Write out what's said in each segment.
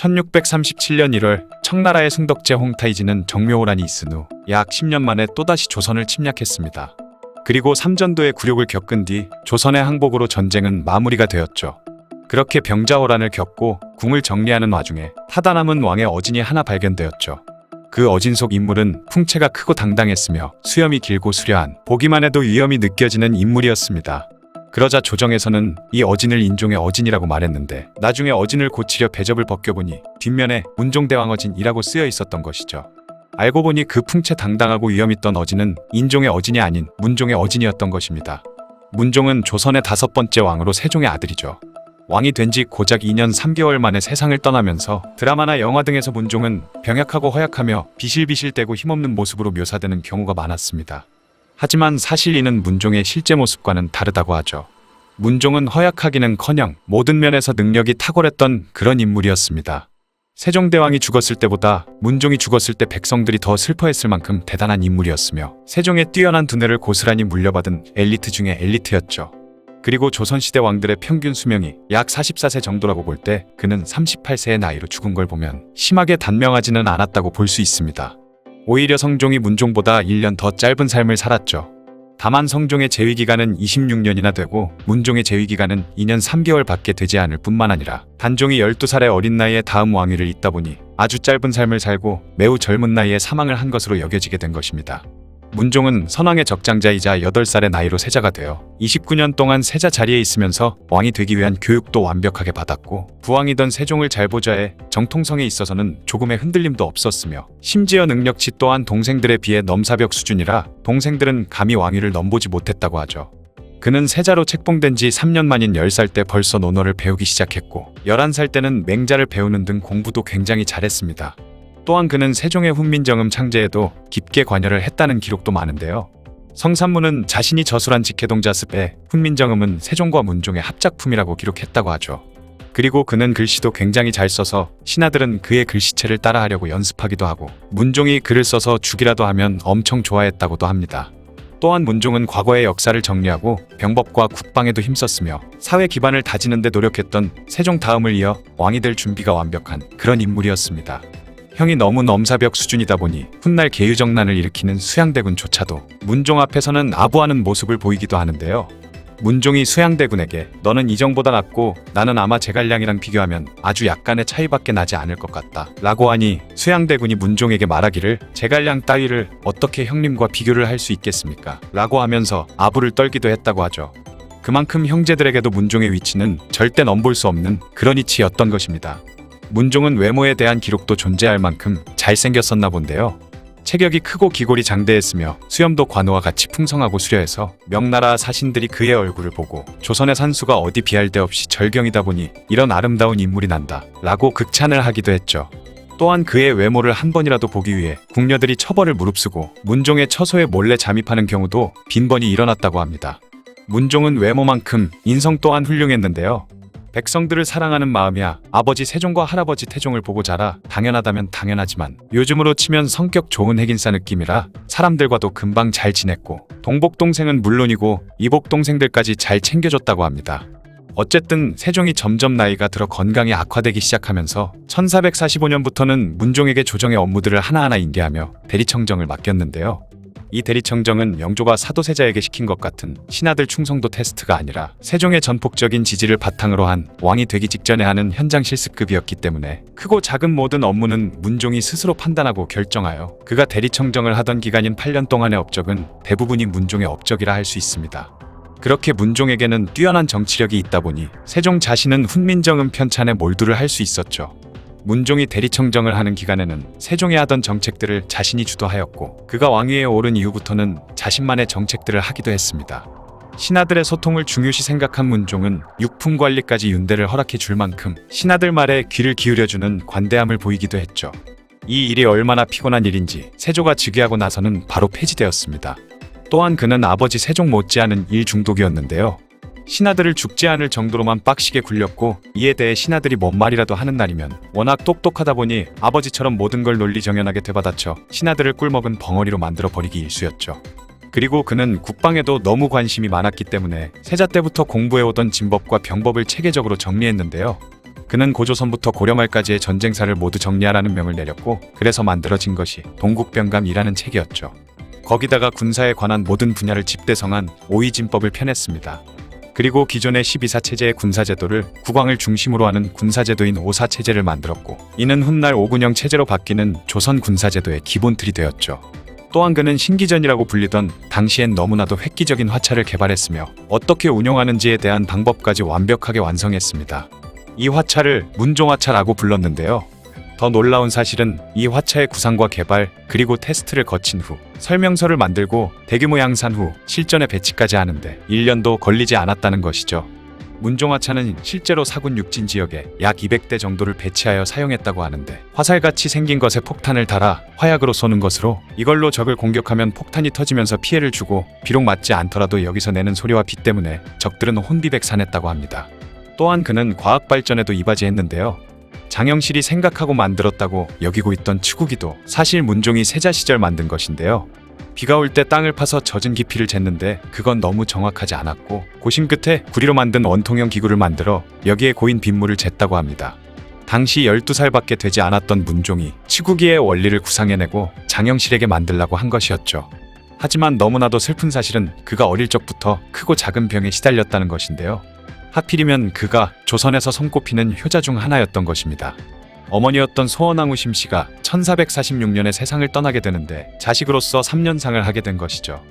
1637년 1월 청나라의 승덕제 홍타이지는 정묘호란이 있은 후 약 10년 만에 또다시 조선을 침략했습니다. 그리고 삼전도의 굴욕을 겪은 뒤 조선의 항복으로 전쟁은 마무리가 되었죠. 그렇게 병자호란을 겪고 궁을 정리하는 와중에 타다 남은 왕의 어진이 하나 발견되었죠. 그 어진 속 인물은 풍채가 크고 당당했으며 수염이 길고 수려한 보기만 해도 위험이 느껴지는 인물이었습니다. 그러자 조정에서는 이 어진을 인종의 어진이라고 말했는데 나중에 어진을 고치려 배접을 벗겨보니 뒷면에 문종대왕 어진이라고 쓰여 있었던 것이죠. 알고 보니 그 풍채 당당하고 위험있던 어진은 인종의 어진이 아닌 문종의 어진이었던 것입니다. 문종은 조선의 다섯 번째 왕으로 세종의 아들이죠. 왕이 된 지 고작 2년 3개월 만에 세상을 떠나면서 드라마나 영화 등에서 문종은 병약하고 허약하며 비실비실대고 힘없는 모습으로 묘사되는 경우가 많았습니다. 하지만 사실 이는 문종의 실제 모습과는 다르다고 하죠. 문종은 허약하기는커녕 모든 면에서 능력이 탁월했던 그런 인물이었습니다. 세종대왕이 죽었을 때보다 문종이 죽었을 때 백성들이 더 슬퍼했을 만큼 대단한 인물이었으며 세종의 뛰어난 두뇌를 고스란히 물려받은 엘리트 중의 엘리트였죠. 그리고 조선시대 왕들의 평균 수명이 약 44세 정도라고 볼 때 그는 38세의 나이로 죽은 걸 보면 심하게 단명하지는 않았다고 볼 수 있습니다. 오히려 성종이 문종보다 1년 더 짧은 삶을 살았죠. 다만 성종의 재위 기간은 26년이나 되고 문종의 재위 기간은 2년 3개월 밖에 되지 않을 뿐만 아니라 단종이 12살의 어린 나이에 다음 왕위를 잇다 보니 아주 짧은 삶을 살고 매우 젊은 나이에 사망을 한 것으로 여겨지게 된 것입니다. 문종은 선왕의 적장자이자 8살의 나이로 세자가 되어 29년 동안 세자 자리에 있으면서 왕이 되기 위한 교육도 완벽하게 받았고 부왕이던 세종을 잘 보좌해 정통성에 있어서는 조금의 흔들림도 없었으며 심지어 능력치 또한 동생들에 비해 넘사벽 수준이라 동생들은 감히 왕위를 넘보지 못했다고 하죠. 그는 세자로 책봉된 지 3년 만인 10살 때 벌써 논어를 배우기 시작했고 11살 때는 맹자를 배우는 등 공부도 굉장히 잘했습니다. 또한 그는 세종의 훈민정음 창제에도 깊게 관여를 했다는 기록도 많은데요. 성산문은 자신이 저술한 직해동자 습에 훈민정음은 세종과 문종의 합작품이라고 기록했다고 하죠. 그리고 그는 글씨도 굉장히 잘 써서 신하들은 그의 글씨체를 따라하려고 연습하기도 하고 문종이 글을 써서 주기라도 하면 엄청 좋아했다고도 합니다. 또한 문종은 과거의 역사를 정리하고 병법과 국방에도 힘썼으며 사회 기반을 다지는 데 노력했던 세종 다음을 이어 왕이 될 준비가 완벽한 그런 인물이었습니다. 형이 너무 넘사벽 수준이다 보니 훗날 계유정난을 일으키는 수양대군조차도 문종 앞에서는 아부하는 모습을 보이기도 하는데요. 문종이 수양대군에게 너는 이정보다 낫고 나는 아마 제갈량이랑 비교하면 아주 약간의 차이밖에 나지 않을 것 같다 라고 하니 수양대군이 문종에게 말하기를 제갈량 따위를 어떻게 형님과 비교를 할 수 있겠습니까 라고 하면서 아부를 떨기도 했다고 하죠. 그만큼 형제들에게도 문종의 위치는 절대 넘볼 수 없는 그런 이치였던 것입니다. 문종은 외모에 대한 기록도 존재할 만큼 잘생겼었나 본데요. 체격이 크고 기골이 장대했으며 수염도 관우와 같이 풍성하고 수려해서 명나라 사신들이 그의 얼굴을 보고 조선의 산수가 어디 비할 데 없이 절경이다 보니 이런 아름다운 인물이 난다 라고 극찬을 하기도 했죠. 또한 그의 외모를 한 번이라도 보기 위해 궁녀들이 처벌을 무릅쓰고 문종의 처소에 몰래 잠입하는 경우도 빈번히 일어났다고 합니다. 문종은 외모만큼 인성 또한 훌륭했는데요. 백성들을 사랑하는 마음이야 아버지 세종과 할아버지 태종을 보고 자라 당연하다면 당연하지만 요즘으로 치면 성격 좋은 핵인싸 느낌이라 사람들과도 금방 잘 지냈고 동복 동생은 물론이고 이복 동생들까지 잘 챙겨줬다고 합니다. 어쨌든 세종이 점점 나이가 들어 건강이 악화되기 시작하면서 1445년부터는 문종에게 조정의 업무들을 하나하나 인계하며 대리청정을 맡겼는데요. 이 대리청정은 영조가 사도세자에게 시킨 것 같은 신하들 충성도 테스트가 아니라 세종의 전폭적인 지지를 바탕으로 한 왕이 되기 직전에 하는 현장 실습급이었기 때문에 크고 작은 모든 업무는 문종이 스스로 판단하고 결정하여 그가 대리청정을 하던 기간인 8년 동안의 업적은 대부분이 문종의 업적이라 할 수 있습니다. 그렇게 문종에게는 뛰어난 정치력이 있다 보니 세종 자신은 훈민정음 편찬에 몰두를 할 수 있었죠. 문종이 대리청정을 하는 기간에는 세종이 하던 정책들을 자신이 주도하였고 그가 왕위에 오른 이후부터는 자신만의 정책들을 하기도 했습니다. 신하들의 소통을 중요시 생각한 문종은 육품 관리까지 윤대를 허락해 줄 만큼 신하들 말에 귀를 기울여주는 관대함을 보이기도 했죠. 이 일이 얼마나 피곤한 일인지 세조가 즉위하고 나서는 바로 폐지되었습니다. 또한 그는 아버지 세종 못지않은 일 중독이었는데요. 신하들을 죽지 않을 정도로만 빡시게 굴렸고 이에 대해 신하들이 뭔 말이라도 하는 날이면 워낙 똑똑하다 보니 아버지처럼 모든 걸 논리정연하게 되받아쳐 신하들을 꿀먹은 벙어리로 만들어 버리기 일쑤였죠. 그리고 그는 국방에도 너무 관심이 많았기 때문에 세자 때부터 공부해오던 진법과 병법을 체계적으로 정리했는데요. 그는 고조선부터 고려말까지의 전쟁사를 모두 정리하라는 명을 내렸고 그래서 만들어진 것이 동국병감이라는 책이었죠. 거기다가 군사에 관한 모든 분야를 집대성한 오이진법을 펴냈습니다. 그리고 기존의 12사 체제의 군사제도를 국왕을 중심으로 하는 군사제도인 오사 체제를 만들었고 이는 훗날 오군영 체제로 바뀌는 조선 군사제도의 기본틀이 되었죠. 또한 그는 신기전이라고 불리던 당시엔 너무나도 획기적인 화차를 개발했으며 어떻게 운용하는지에 대한 방법까지 완벽하게 완성했습니다. 이 화차를 문종화차라고 불렀는데요. 더 놀라운 사실은 이 화차의 구상과 개발 그리고 테스트를 거친 후 설명서를 만들고 대규모 양산 후 실전에 배치까지 하는데 1년도 걸리지 않았다는 것이죠. 문종화차는 실제로 사군 육진 지역에 약 200대 정도를 배치하여 사용했다고 하는데 화살같이 생긴 것에 폭탄을 달아 화약으로 쏘는 것으로 이걸로 적을 공격하면 폭탄이 터지면서 피해를 주고 비록 맞지 않더라도 여기서 내는 소리와 비 때문에 적들은 혼비백산했다고 합니다. 또한 그는 과학 발전에도 이바지했는데요. 장영실이 생각하고 만들었다고 여기고 있던 추구기도 사실 문종이 세자 시절 만든 것인데요. 비가 올 때 땅을 파서 젖은 깊이를 쟀는데 그건 너무 정확하지 않았고 고심 끝에 구리로 만든 원통형 기구를 만들어 여기에 고인 빗물을 쟀다고 합니다. 당시 12살밖에 되지 않았던 문종이 치구기의 원리를 구상해내고 장영실에게 만들라고 한 것이었죠. 하지만 너무나도 슬픈 사실은 그가 어릴 적부터 크고 작은 병에 시달렸다는 것인데요. 하필이면 그가 조선에서 손꼽히는 효자 중 하나였던 것입니다. 어머니였던 소원왕후 심 씨가 1446년에 세상을 떠나게 되는데 자식으로서 3년상을 하게 된 것이죠.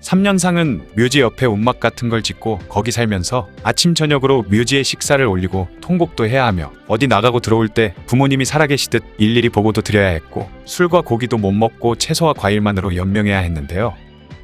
3년상은 묘지 옆에 움막 같은 걸 짓고 거기 살면서 아침 저녁으로 묘지에 식사를 올리고 통곡도 해야 하며 어디 나가고 들어올 때 부모님이 살아계시듯 일일이 보고도 드려야 했고 술과 고기도 못 먹고 채소와 과일만으로 연명해야 했는데요.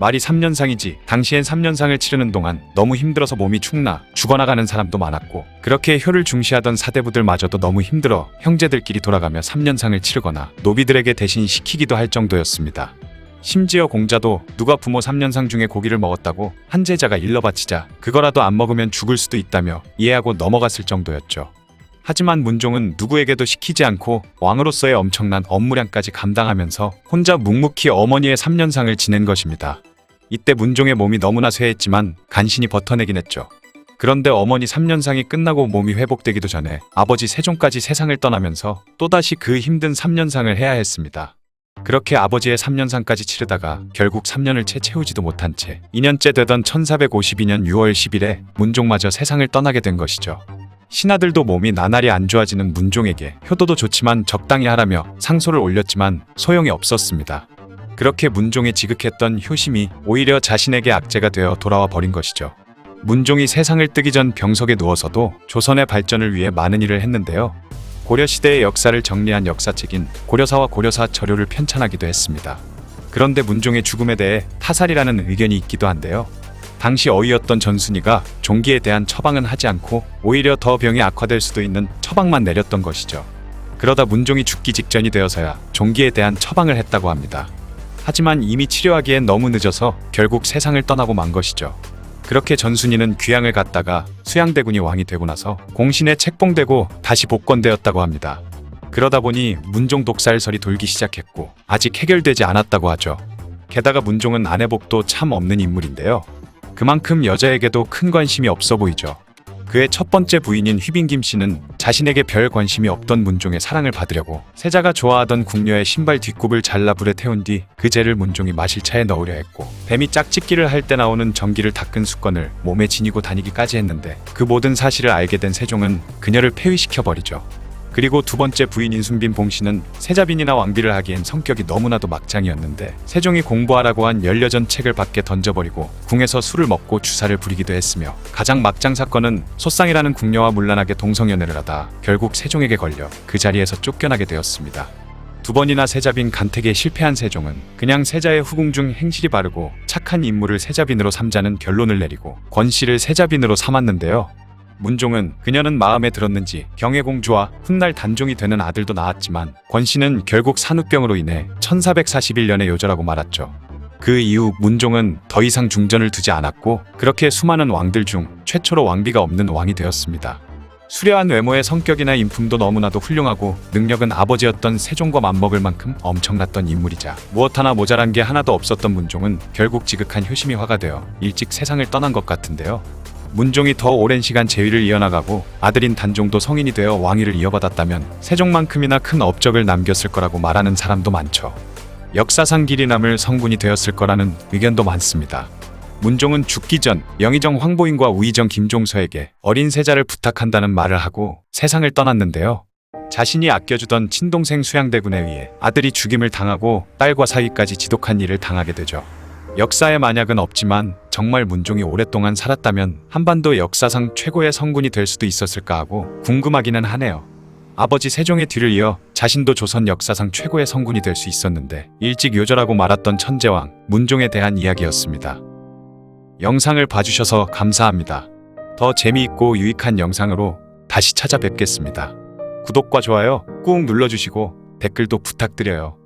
말이 3년상이지 당시엔 3년상을 치르는 동안 너무 힘들어서 몸이 축나 죽어나가는 사람도 많았고 그렇게 효를 중시하던 사대부들마저도 너무 힘들어 형제들끼리 돌아가며 3년상을 치르거나 노비들에게 대신 시키기도 할 정도였습니다. 심지어 공자도 누가 부모 3년상 중에 고기를 먹었다고 한 제자가 일러 바치자 그거라도 안 먹으면 죽을 수도 있다며 이해하고 넘어갔을 정도였죠. 하지만 문종은 누구에게도 시키지 않고 왕으로서의 엄청난 업무량까지 감당하면서 혼자 묵묵히 어머니의 3년상을 지낸 것입니다. 이때 문종의 몸이 너무나 쇠했지만 간신히 버텨내긴 했죠. 그런데 어머니 3년상이 끝나고 몸이 회복되기도 전에 아버지 세종까지 세상을 떠나면서 또다시 그 힘든 3년상을 해야 했습니다. 그렇게 아버지의 3년상까지 치르다가 결국 3년을 채 채우지도 못한 채 2년째 되던 1452년 6월 10일에 문종마저 세상을 떠나게 된 것이죠. 신하들도 몸이 나날이 안 좋아지는 문종에게 효도도 좋지만 적당히 하라며 상소를 올렸지만 소용이 없었습니다. 그렇게 문종에 지극했던 효심이 오히려 자신에게 악재가 되어 돌아와 버린 것이죠. 문종이 세상을 뜨기 전 병석에 누워서도 조선의 발전을 위해 많은 일을 했는데요. 고려시대의 역사를 정리한 역사책인 고려사와 고려사 저료를 편찬하기도 했습니다. 그런데 문종의 죽음에 대해 타살이라는 의견이 있기도 한데요. 당시 어이였던 전순이가 종기에 대한 처방은 하지 않고 오히려 더 병이 악화될 수도 있는 처방만 내렸던 것이죠. 그러다 문종이 죽기 직전이 되어서야 종기에 대한 처방을 했다고 합니다. 하지만 이미 치료하기엔 너무 늦어서 결국 세상을 떠나고 만 것이죠. 그렇게 전순이는 귀양을 갔다가 수양대군이 왕이 되고 나서 공신에 책봉되고 다시 복권되었다고 합니다. 그러다 보니 문종 독살설이 돌기 시작했고 아직 해결되지 않았다고 하죠. 게다가 문종은 아내복도 참 없는 인물인데요. 그만큼 여자에게도 큰 관심이 없어 보이죠. 그의 첫 번째 부인인 휘빈 김 씨는 자신에게 별 관심이 없던 문종의 사랑을 받으려고 세자가 좋아하던 궁녀의 신발 뒷굽을 잘라 불에 태운 뒤 그 재를 문종이 마실 차에 넣으려 했고 뱀이 짝짓기를 할 때 나오는 전기를 닦은 수건을 몸에 지니고 다니기까지 했는데 그 모든 사실을 알게 된 세종은 그녀를 폐위시켜 버리죠. 그리고 두 번째 부인 인 순빈 봉씨는 세자빈이나 왕비를 하기엔 성격이 너무나도 막장이었는데 세종이 공부하라고 한 열여전 책을 밖에 던져버리고 궁에서 술을 먹고 주사를 부리기도 했으며 가장 막장 사건은 소쌍이라는 궁녀와 문란하게 동성연애를 하다 결국 세종에게 걸려 그 자리에서 쫓겨나게 되었습니다. 두 번이나 세자빈 간택에 실패한 세종은 그냥 세자의 후궁 중 행실이 바르고 착한 인물을 세자빈으로 삼자는 결론을 내리고 권 씨를 세자빈으로 삼았는데요. 문종은 그녀는 마음에 들었는지 경혜공주와 훗날 단종이 되는 아들도 낳았지만 권씨는 결국 산후병으로 인해 1441년에 요절하고 말았죠. 그 이후 문종은 더 이상 중전을 두지 않았고 그렇게 수많은 왕들 중 최초로 왕비가 없는 왕이 되었습니다. 수려한 외모의 성격이나 인품도 너무나도 훌륭하고 능력은 아버지였던 세종과 맞먹을 만큼 엄청났던 인물이자 무엇 하나 모자란 게 하나도 없었던 문종은 결국 지극한 효심이 화가 되어 일찍 세상을 떠난 것 같은데요. 문종이 더 오랜 시간 제위를 이어나가고 아들인 단종도 성인이 되어 왕위를 이어받았다면 세종만큼이나 큰 업적을 남겼을 거라고 말하는 사람도 많죠. 역사상 길이 남을 성군이 되었을 거라는 의견도 많습니다. 문종은 죽기 전 영의정 황보인과 우의정 김종서에게 어린 세자를 부탁한다는 말을 하고 세상을 떠났는데요. 자신이 아껴주던 친동생 수양대군에 의해 아들이 죽임을 당하고 딸과 사위까지 지독한 일을 당하게 되죠. 역사에 만약은 없지만 정말 문종이 오랫동안 살았다면 한반도 역사상 최고의 성군이 될 수도 있었을까 하고 궁금하기는 하네요. 아버지 세종의 뒤를 이어 자신도 조선 역사상 최고의 성군이 될 수 있었는데 일찍 요절하고 말았던 천재왕 문종에 대한 이야기였습니다. 영상을 봐주셔서 감사합니다. 더 재미있고 유익한 영상으로 다시 찾아뵙겠습니다. 구독과 좋아요 꾹 눌러주시고 댓글도 부탁드려요.